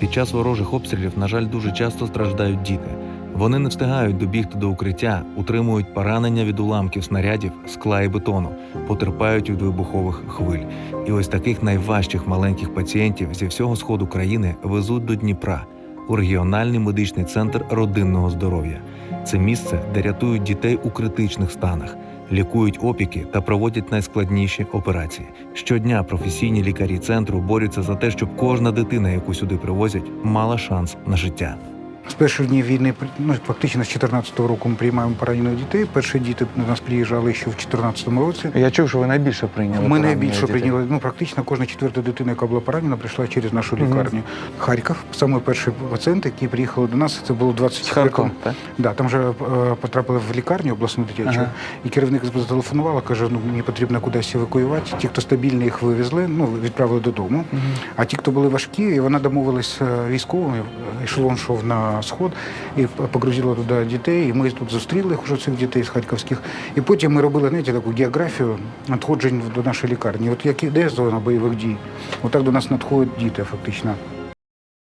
Під час ворожих обстрілів, на жаль, дуже часто страждають діти. Вони не встигають добігти до укриття, утримують поранення від уламків снарядів, скла і бетону, потерпають від вибухових хвиль. І ось таких найважчих маленьких пацієнтів зі всього сходу країни везуть до Дніпра у регіональний медичний центр родинного здоров'я. Це місце, де рятують дітей у критичних станах, лікують опіки та проводять найскладніші операції. Щодня професійні лікарі центру борються за те, щоб кожна дитина, яку сюди привозять, мала шанс на життя. З перших днів війни, ну фактично з 14-го року ми приймаємо поранених дітей. Перші діти до нас приїжджали ще в 14-му році. Я чув, що ви найбільше прийняли. Ми найбільше дітей. прийняли. Ну практично кожна четверта дитина, яка була поранена, прийшла через нашу лікарню. Харків, саме перший пацієнт, який приїхали до нас, це було З 24 Харкова, так? Да, там же е, потрапили в лікарню обласну дитячу, Ага. і керівник зателефонував, каже, ну мені потрібно кудись евакуювати. Ті, хто стабільні, їх вивезли, ну відправили додому. А ті, хто були важкі, і вона домовилась з військовими, ешелон йшов сход і погрузила туди дітей. І ми тут зустріли вже цих дітей з харківських. І потім ми робили знаєте, таку географію надходжень до нашої лікарні. От як іде зона бойових дій, отак до нас надходять діти фактично.